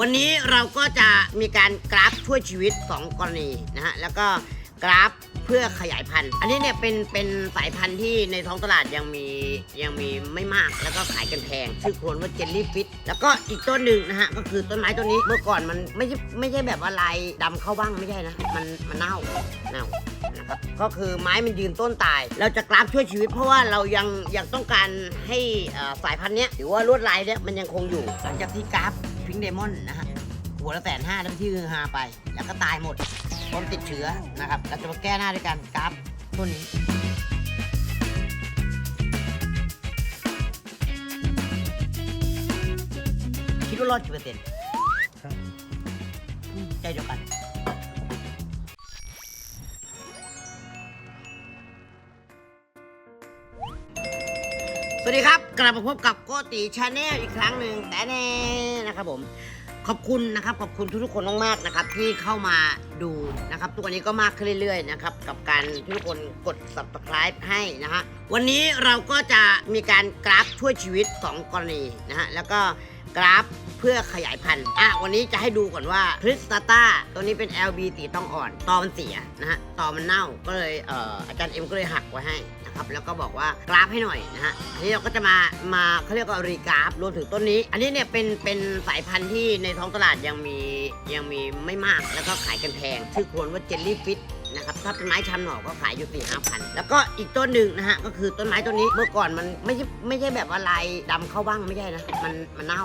วันนี้เราก็จะมีการกราฟช่วยชีวิต 2 กรณีนะฮะแล้วก็กราฟเพื่อขยายพันธุ์ อันนี้เนี่ยเป็นเป็นสายพันธุ์ที่ในท้องตลาดยังมียังมีไม่มากแล้วก็ขายกันแพง ชื่อโครนว่าเจลลี่ฟิตแล้วก็อีกต้นหนึ่งนะฮะก็คือต้นไม้ต้นนี้เมื่อก่อนมันไม่ใช่ไม่ใช่แบบว่าลายดำเข้าบ้างไม่ใช่นะมันมันเน่าเน่านะครับก็คือไม้มันยืนต้นตาย เราจะกราฟช่วยชีวิตเพราะว่าเรายังยังต้องการให้อ่อสายพันธุ์เนี้ยหรือว่าลวดลายเนี้ยมันยังคงอยู่หลังจากที่กราฟ พิงเดมอนนะฮะหัวละแสนห้าทั้งที่ฮือฮาไป แล้วก็ตายหมดเพราะมันติดเชื้อนะครับเราจะมาแก้หน้าด้วยการกราฟต้นนี้คิดว่ารอดกี่เปอร์เซ็นต์ครับอืมใจเดียวกัน สวัสดีครับ กลับมาพบกับโกติชาแนลอีกครั้งหนึ่งแต่แน่นะครับผมขอบคุณนะครับขอบคุณทุกๆคนมากๆนะครับ ที่เข้ามาดูนะครับ ทุกวันนี้ก็มากขึ้นเรื่อยๆนะครับกับการที่ทุกคนกด subscribe ให้นะฮะวันนี้เราก็จะมีการกราฟช่วยชีวิต 2 กรณีนะฮะแล้วก็กราฟ เพื่อขยายพันธุ์อะวันนี้จะให้ดูก่อนว่าคริสตาตาตัวนี้เป็น LB ตีต้องอ่อน ตอมันเสียนะฮะตอมันเน่าก็เลยเอ่ออาจารย์เอ็มก็เลยหักไว้ให้นะครับแล้วก็บอกว่ากราฟให้หน่อยนะฮะอันนี้เราก็จะมามาเขาเรียกว่ารีกราฟรวมถึงต้นนี้ อันนี้เนี่ยเป็นเป็นสายพันธุ์ที่ในท้องตลาดยังมียังมีไม่มากแล้วก็ขายกันแพงชื่อโครว่าเจลลี่ฟิตนะครับถ้าเป็นไม้ชำหน่อก็ขายอยู่สี่ห้าพันแล้วก็อีกต้นหนึ่งนะฮะก็คือต้นไม้ต้นนี้เมื่อก่อนมันไม่ใช่ไม่ใช่แบบว่าลายดำเข้าบ้างไม่ใช่นะมันมันเน่า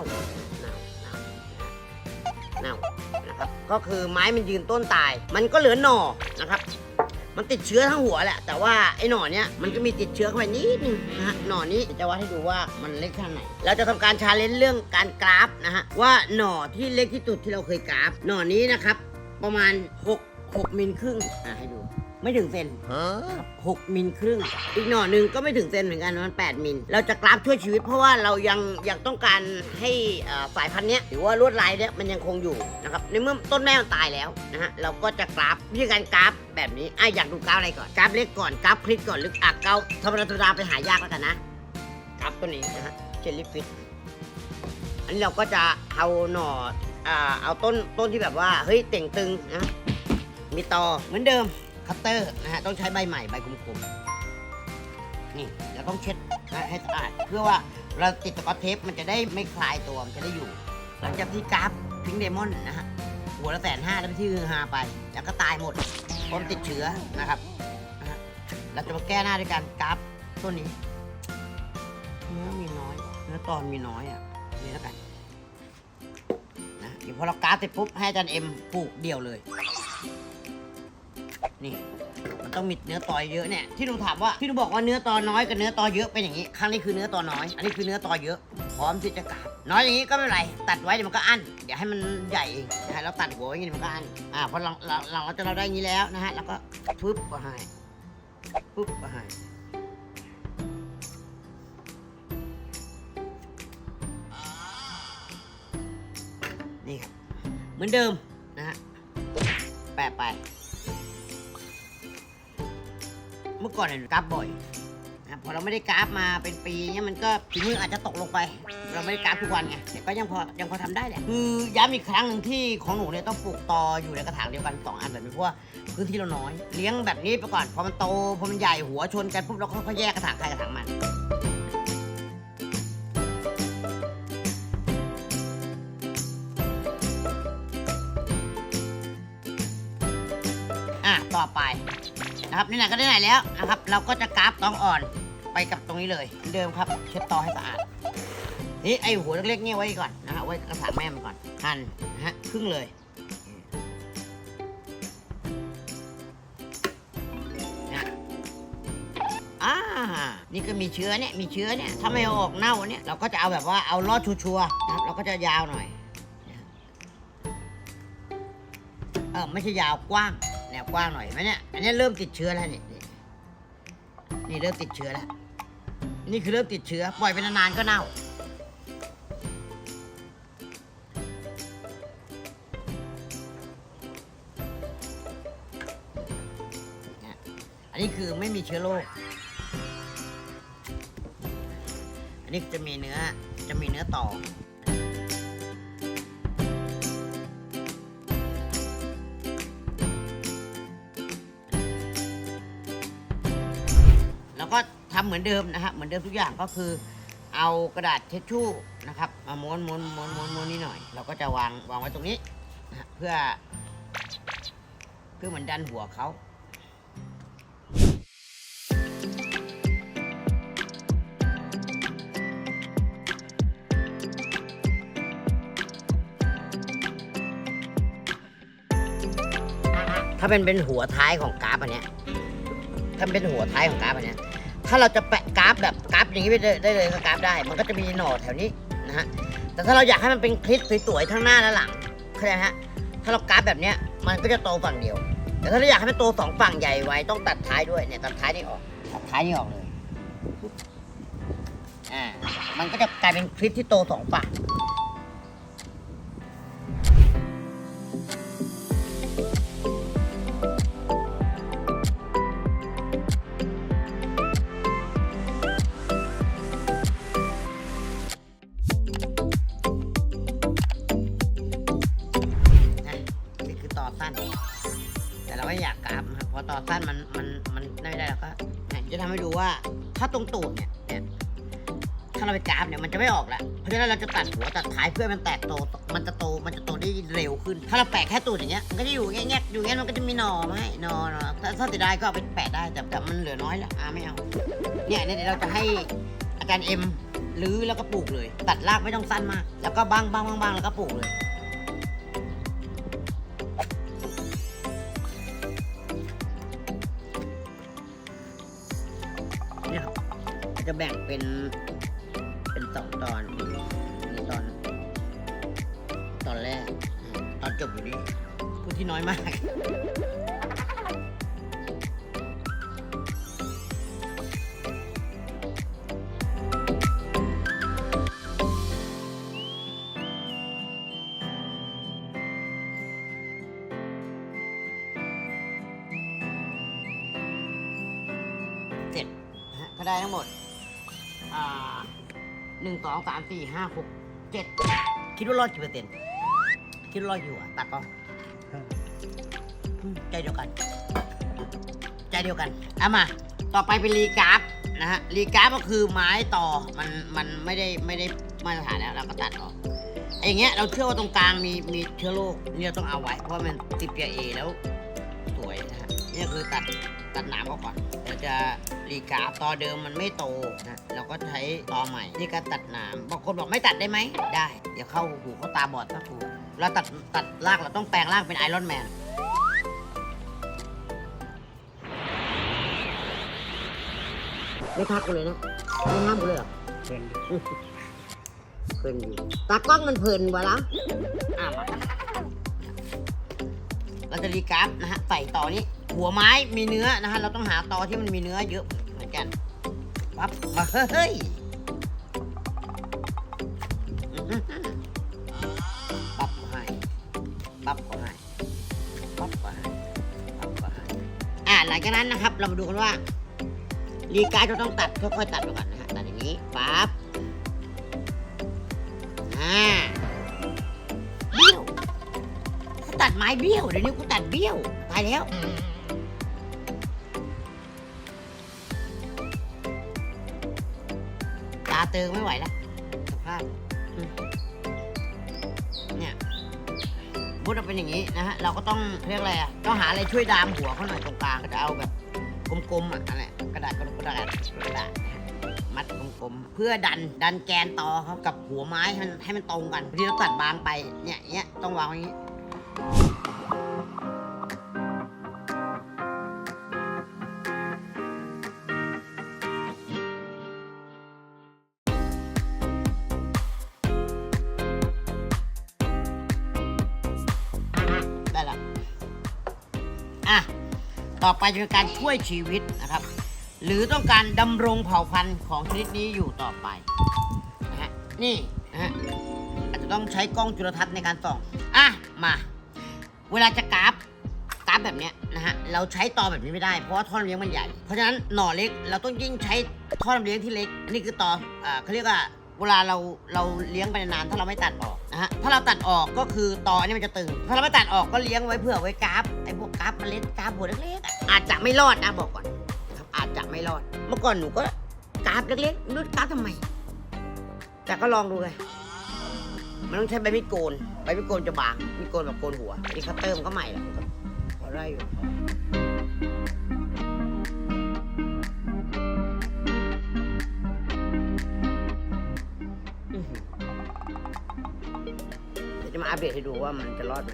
ก็คือไม้มันยืนต้นตาย มันก็เหลือหน่อนะครับ มันติดเชื้อทั้งหัวแหละ แต่ว่าไอ้หน่อเนี้ยมันก็มีติดเชื้อเข้าไปนิดนึงนะฮะหน่อนี้จะวัดให้ดูว่ามันเล็กขนาดไหน เราจะทำการชาเลนจ์เรื่องการกราฟนะฮะว่าหน่อที่เล็กที่สุดที่เราเคยกราฟ หน่อนี้นะครับ ประมาณ 6 6มิลครึ่งอะให้ดู ไม่ถึงเซนหกมิลครึ่ง อีกหน่อหนึ่งก็ไม่ถึงเซนเหมือนกันมัน 8 มิล เราจะกราฟช่วยชีวิตเพราะว่าเรายังยังต้องการให้เอ่อสายพันธุ์เนี้ยหรือว่าลวดลายเนี้ยมันยังคงอยู่นะครับในเมื่อต้นแม่มันตายแล้วนะฮะเราก็จะกราฟวิธีการกราฟแบบนี้อะอยากดูกราฟอะไรก่อนกราฟเล็กก่อนกราฟคลิปก่อนหรืออะกราฟธรรมดาธรรมดาไปหายากแล้วกันนะกราฟตัวนี้นะฮะเจลลี่ฟิตอันนี้เราก็จะเอาหน่ออ่าเอาต้นต้นที่แบบว่าเฮ้ยเต่งตึงนะมีตอเหมือนเดิม คัตเตอร์นะฮะต้องใช้ใบใหม่ใบคมๆนี่เราต้องเช็ดนะให้สะอาดเพื่อว่าเราติดสกอตเทปมันจะได้ไม่คลายตัวมันจะได้อยู่ หลังจากที่กราฟพิงเดมอนนะฮะหัวละแสนห้าแล้วที่ฮือฮาไป แล้วก็ตายหมดพราะมันติดเชื้อนะครับนะฮะเราจะมาแก้หน้าด้วยการกราฟต้นนี้ เนื้อมีน้อย เนื้อตอนมีน้อยอะนี่แล้วกันนะเดี๋ยวพอเรากราฟเสร็จปุ๊บให้อาจารย์เอ็มปลูกเดี่ยวเลย นี่ มันต้องมีเนื้อตอยเยอะเนี่ยที่หนูถามว่าที่หนูบอกว่าเนื้อตอน้อยกับเนื้อตอเยอะเป็นอย่างนี้ครั้งนี้คือเนื้อตอน้อย อันนี้คือเนื้อตอเยอะ พร้อมที่จะกราบน้อยอย่างนี้ก็ไม่เป็นไรตัดไว้เดี๋ยวมันก็อั้นเดี๋ยวให้มันใหญ่เองนะฮะเราตัดหัวไว้อย่างนี้มันก็อั้นอ่าพอเราเราเราเราจะเราได้อย่างนี้แล้วนะฮะแล้วก็ปึ๊บก็ให้ปึ๊บก็ให้นี่ครับเหมือนเดิมนะฮะแปะไป เมื่อก่อนเนี่ยกราฟบ่อยนะพอเราไม่ได้กราฟมาเป็นปีเนี่ยมันก็ฝีมืออาจจะตกลงไป เราไม่ได้กราฟทุกวันไงแต่ก็ยังพอยังพอทำได้แหละคือย้ำอีกครั้งหนึ่งที่ของหนูเนี่ยต้องปลูกตออยู่ในกระถางเดียวกันสองอันแบบนี้เพราะว่าพื้นที่เราน้อย เลี้ยงแบบนี้ไปก่อนพอมันโตพอมันใหญ่หัวชนกันปุ๊บเราก็แยกกระถางใครกระถางมันอะต่อไป นะครับไหนๆก็ได้ไหนแล้วนะครับ เราก็จะกราฟตองอ่อนไปกับตรงนี้เลยเหมือนเดิมครับเช็ดตอให้สะอาดนี่ไอหัวเล็กๆเนี่ยไว้ก่อนนะฮะไว้กระถางแม่มันก่อนหั่นนะฮะครึ่งเลยนี่ก็มีเชื้อเนี่ยมีเชื้อเนี่ยถ้าไม่เอาออกเน่าเนี่ยเราก็จะเอาแบบว่าเอาลอดชัวร์ๆนะครับเราก็จะยาวหน่อยเออไม่ใช่ยาวกว้าง วกว้างหน่อยนไหมเนี่ย อันนี้เริ่มติดเชื้อแล้วนี่นี่เริ่มติดเชื้อแล้ว นี่คือเริ่มติดเชื้อ ปล่อยไปนานๆก็เน่า อันนี้คือไม่มีเชื้อโรค อันนี้จะมีเนื้อ จะมีเนื้อต่อ เหมือนเดิมนะฮะเหมือนเดิมทุกอย่างก็คือ เอากระดาษเช็ดชู่นะครับมาม้วนม้วนม้วนม้วนม้วนนี่หน่อย เราก็จะวางวางไว้ตรงนี้นะเพื่อ เพื่อเหมือนดันหัวเขาถ้าเป็นเป็นหัวท้ายของกราฟอันเนี้ยถ้าเป็นหัวท้ายของกราฟอันเนี้ย ถ้าเราจะแปะกราฟแบบกราฟอย่างนี้ไปได้เลยก็กราฟได้ มันก็จะมีหน่อแถวนี้นะฮะแต่ถ้าเราอยากให้มันเป็นคลิปสวยๆทั้งหน้าและหลังเข้าใจไหมฮะถ้าเรากราฟแบบเนี้ยมันก็จะโตฝั่งเดียว แต่ถ้าเราอยากให้มันโตสองฝั่งใหญ่ไว้ต้องตัดท้ายด้วยเนี่ยตัดท้ายนี่ออกตัดท้ายนี่ออกเลยอ่ามันก็จะกลายเป็นคลิปที่โตสองฝั่ง พราะต่อสั้นมันมันมันไม่ได้แล้วก็จะทำให้ดูว่าถ้าตรงตูดเนี่ยถ้าเราไปกราฟเนี่ยมันจะไม่ออกละเพราะฉะนั้นเราจะตัดหัวตัดท้ายเพื่อมันแตกโต มันจะโต มันจะโตได้เร็วขึ้น ถ้าเราแปะแค่ตูดอย่างเงี้ย มันก็จะอยู่แง่ๆอยู่แง่มันก็จะมีหน่อมให้หน่อหนอถ้าถ้าเสียดายก็เอาไปแปะได้ แต่แต่มันเหลือน้อยแล้วอ่าไม่เอา เนี่ยเนี่ยเดี๋ยวเราจะให้อาจารย์เอ็มรื้อแล้วก็ปลูกเลย ตัดรากไม่ต้องสั้นมาก แล้วก็บ้างบ้างบ้างบ้างแล้วก็ปลูกเลย จะแบ่งเป็น เป็นสองตอนนี่ตอน ตอนแรก ตอนจบอยู่นี่พูดที่น้อยมากเสร็จก็ได้ทั้งหมด หนึ่งสองสามสี่ห้าหกเจ็ดคิดว่ารอดกี่เปอร์เซ็นต์คิดว่ารอดอยู่อะตัดก็ใจเดียวกัน ใจเดียวกันเอามา ต่อไปเป็นรีกราฟนะฮะรีกราฟก็คือไม้ต่อมันมันไม่ได้ไม่ได้มาตรฐานแล้วเราก็ตัดออกไอ้อย่างเงี้ยเราเชื่อว่าตรงกลางมีมีเชื้อโรคเนี่ยต้องเอาไว้ เพราะว่ามันติดเปียเอแล้วสวยนะฮะนี่คือตัดตัดหนามเขาก่อน เราจะรีกราฟตอเดิมมันไม่โตนะเราก็ใช้ตอใหม่นี่การตัดหนามบางคนบอกไม่ตัดได้ไหมได้ เดี๋ยวเข้าหูเข้าตาบอดสักหูเราตัดตัดรากเราต้องแปลงร่างเป็นไอรอนแมนไม่ทักกูเลยนะไม่ห้ามกูเลยเหรอเป็นเพลินอยู่ตากล้องมันเพลินวะละอะมาเราจะรีกราฟนะฮะใส่ต่อนี้ หัวไม้มีเนื้อนะฮะเราต้องหาตอที่มันมีเนื้อเยอะเหมือนกันปั๊บมาเฮ้ยปั๊บก็ให้ปั๊บก็ให้ปั๊บก็ให้ปั๊บก็ให้อ่าหลังจากนั้นนะครับ เรามาดูกันว่ารีกราฟเราต้องตัดค่อยๆตัดไปก่อนนะฮะตัดอย่างนี้ปั๊บอ่าเบี้ยวกูตัดไม้เบี้ยวเดี๋ยวนี้กูตัดเบี้ยวตายแล้วาเติงไม่ไหวแล้วสภาพอืมเนี่ยพูดเราเป็นอย่างนี้นะฮะ เราก็ต้องเรียกอะไรอะต้องหาอะไรช่วยดามหัวเขาหน่อยตรงกลางก็จะเอาแบบกลมๆอะอะไรกระดาษกระดาษกระดาษกระดาษนะฮะมัดกลมๆเพื่อดันดันแกนต่อครับกับหัวไม้ให้มันให้มันตรงกันบางทีเราตัดบางไปเนี่ยเนี้ยต้องวางไว้อย่างนี้ ต่อไปจะเป็นการช่วยชีวิตนะครับ หรือต้องการดำรงเผ่าพันธุ์ของชนิดนี้อยู่ต่อไปนะฮะนี่นะฮะอาจจะต้องใช้กล้องจุลทรรศน์ในการส่องอะมา เวลาจะกราฟกราฟแบบเนี้ยนะฮะเราใช้ตอแบบนี้ไม่ได้เพราะว่าท่อนเลี้ยงมันใหญ่ เพราะฉะนั้นหน่อเล็กเราต้องยิ่งใช้ท่อนเลี้ยงที่เล็กนี่คือตออ่าเขาเรียกว่า เวลาเราเราเลี้ยงไปนานๆถ้าเราไม่ตัดออกนะฮะถ้าเราตัดออกก็คือตออันนี้มันจะตึง ถ้าเราไม่ตัดออกก็เลี้ยงไว้เพื่อไว้กราฟไอ้พวกกราฟเมล็ดกราฟหัวเล็กๆอะอาจจะไม่รอดนะบอกก่อนครับอาจจะไม่รอด เมื่อก่อนหนูก็กราฟเล็กๆไม่รู้กราฟทำไม แต่ก็ลองดูไงมันต้องใช้ใบมีดโกนใบมีดโกนจะบางมีดโกนแบบโกนหัวอันนี้คัตเตอร์มันก็ใหม่แหละก็ได้อยู่ เดี๋ยวจะมาอัปเดตให้ดูว่ามันจะรอดไหม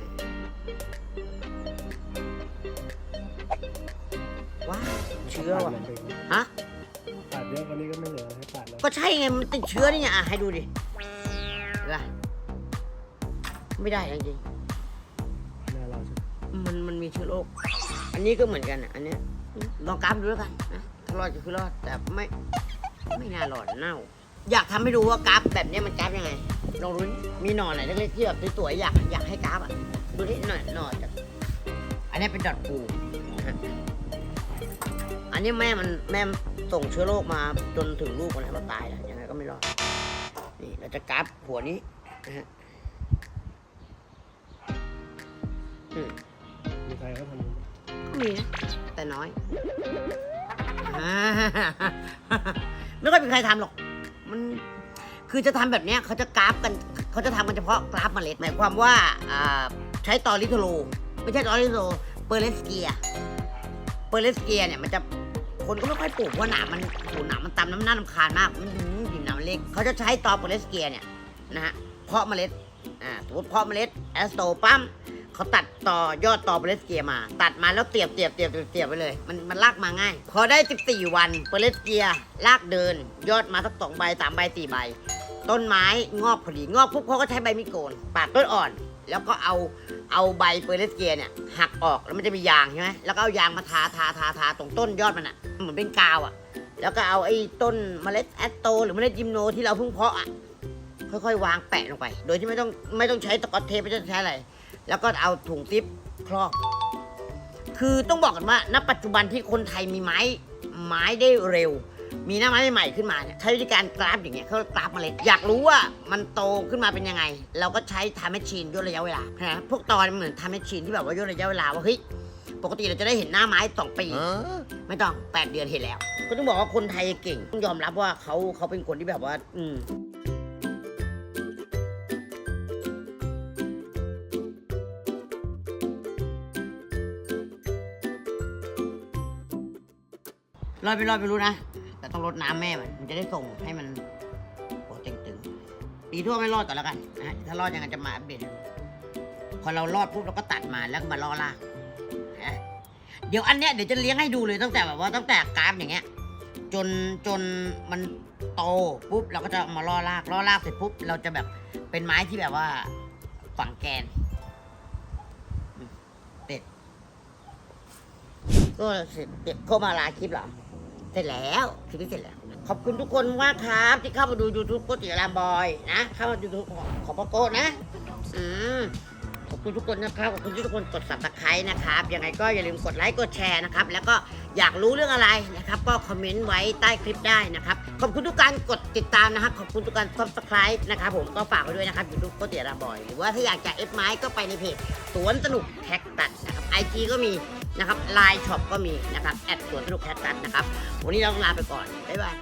ว้าวเชื้อว่ะฮะปาดเยอะกว่านี้ก็ไม่เหลือให้ปาดแล้วก็ใช่ไงมันติดเชื้อนี่ไงอะให้ดูดิเห็นปะไม่ได้จริงหน้าเราใช่ไหมๆมันมันมีเชื้อโรคอันนี้ก็เหมือนกันอะอันเนี้ยลองกราฟดูแล้วกันนะถ้ารอดก็คือรอดแต่ไม่ไม่น่ารอดเน่า อยากทำให้ดูว่ากราฟแบบเนี้ยมันกราฟยังไง ลองดูดิมีหน่อไหนเล็กๆที่แบบสวยๆอยากอยากให้กราฟอะดูดิหน่อยหน่อจากอันนี้เป็นดอทปูนะฮะอันนี้แม่มันแม่ส่งเชื้อโรคมาจนถึงลูกมันแล้วมันตายแล้วยังไงก็ไม่รอดนี่เราจะกราฟหัวนี้นะฮะอืมมีใครเขาทำก็มีนะแต่น้อยอไม่ค่อยมีใครทำหรอก มัน คือจะทำแบบเนี้ยเขาจะกราฟกันเขาจะทำกันเฉพาะกราฟเมล็ดหมายความว่าใช้ตอริโทโลไม่ใช่ตอริโทโลเปอร์เลสเกียเปอร์เลสเกียเนี่ยมันจะคนก็ไม่ค่อยปลูกเพราะหนามมันโหหนามมันตำน้ำหน้าลำคาญมากมันหืมดินน้ำเล็กเขาจะใช้ตอเปอร์เลสเกียเนี่ยนะฮะเพาะเมล็ดอ่าสมมติเพาะเมล็ดแอสโตปั๊มเขาตัดต่อยอดต่อเปอร์เลสเกียมา ตัดมาแล้วเตียบเตียบเตียบเตียบเตียบไปเลย มันมันลากมาง่าย พอได้ 14 วันเปอร์เลสเกียลากเดิน ยอดมาสักสองใบสามใบสี่ใบ ต้นไม้งอกพอดีงอกปุ๊บเขาก็ใช้ใบมีดโกนปาดต้นอ่อน แล้วก็เอาเอาใบเปอร์เลสเกียเนี่ยหักออกแล้วมันจะมียางใช่ไหมแล้วก็เอายางมาทาทาทาทาตรงต้นยอดมันอะเหมือนเป็นกาวอะ แล้วก็เอาไอ้ต้นเมล็ดแอตโต หรือเมล็ดยิมโนที่เราเพิ่งเพาะอะค่อยๆ วางแปะลงไป โดยที่ไม่ต้องไม่ต้องใช้ตะกอตเทปไม่ต้องใช้อะไรแล้วก็เอาถุงซิปครอบ คือต้องบอกกันว่าณปัจจุบันที่คนไทยมีไม้ไม้ได้เร็ว มีหน้าไม้ใหม่ๆขึ้นมาเนี่ยใช้วิธีการกราฟอย่างเงี้ยเขากราฟเมล็ดอยากรู้ว่ามันโตขึ้นมาเป็นยังไง เราก็ใช้ทำแมชชีนย่นระยะเวลานะพวกตอนเหมือนทำแมชชีนที่แบบว่าย่นระยะเวลาว่าเฮ้ยปกติเราจะได้เห็นหน้าไม้สองปี ไม่ต้องแปดเดือนเห็นแล้ว ก็ต้องบอกว่าคนไทยเก่งต้องยอมรับว่าเขาเขาเป็นคนที่แบบว่า อืมรอดไม่รอดไม่รู้นะ แต่ต้องลดน้ำแม่มันมันจะได้ส่งให้มันโอ้ตึงๆตีทั่วไม่รอดก่อนแล้วกันนะฮะถ้ารอดยังไงจะมาอัปเดตพอเรารอดปุ๊บเราก็ตัดมาแล้วมาล่อล่างนะเดี๋ยวอันเนี้ยเดี๋ยวจะเลี้ยงให้ดูเลยตั้งแต่แบบว่าตั้งแต่กราฟอย่างเงี้ย จนจนมันโตปุ๊บเราก็จะมาล่อรากล่อรากเสร็จปุ๊บเราจะแบบเป็นไม้ที่แบบว่าฝังแกนเสร็จก็เสร็จเด็กเข้ามาลาคลิปหรอ เสร็จแล้วคลิปนี้เสร็จแล้ว ขอบคุณทุกคนมากครับที่เข้ามาดู YouTube โกติรามบอยนะ เข้ามาดู YouTube ของของพ่อโกนะอืมขอบคุณทุกคนนะครับขอบคุณทุกคนกด subscribe นะครับยังไงก็อย่าลืมกดไลค์กดแชร์นะครับ แล้วก็อยากรู้เรื่องอะไรนะครับ ก็คอมเมนต์ไว้ใต้คลิปได้นะครับ ขอบคุณทุกการกดติดตามนะครับขอบคุณทุกการ subscribe นะครับผมก็ฝากไว้ด้วยนะครับ YouTube โกติรามบอย หรือว่าถ้าอยากจะเอฟไม้ก็ไปในเพจสวนสนุกแท็กตัดนะครับไอจีก็มี นะครับไลน์ช็อปก็มีนะครับแอดสวนสนุกแท็กตัดนะครับ วันนี้เราต้องลาไปก่อน บ๊ายบาย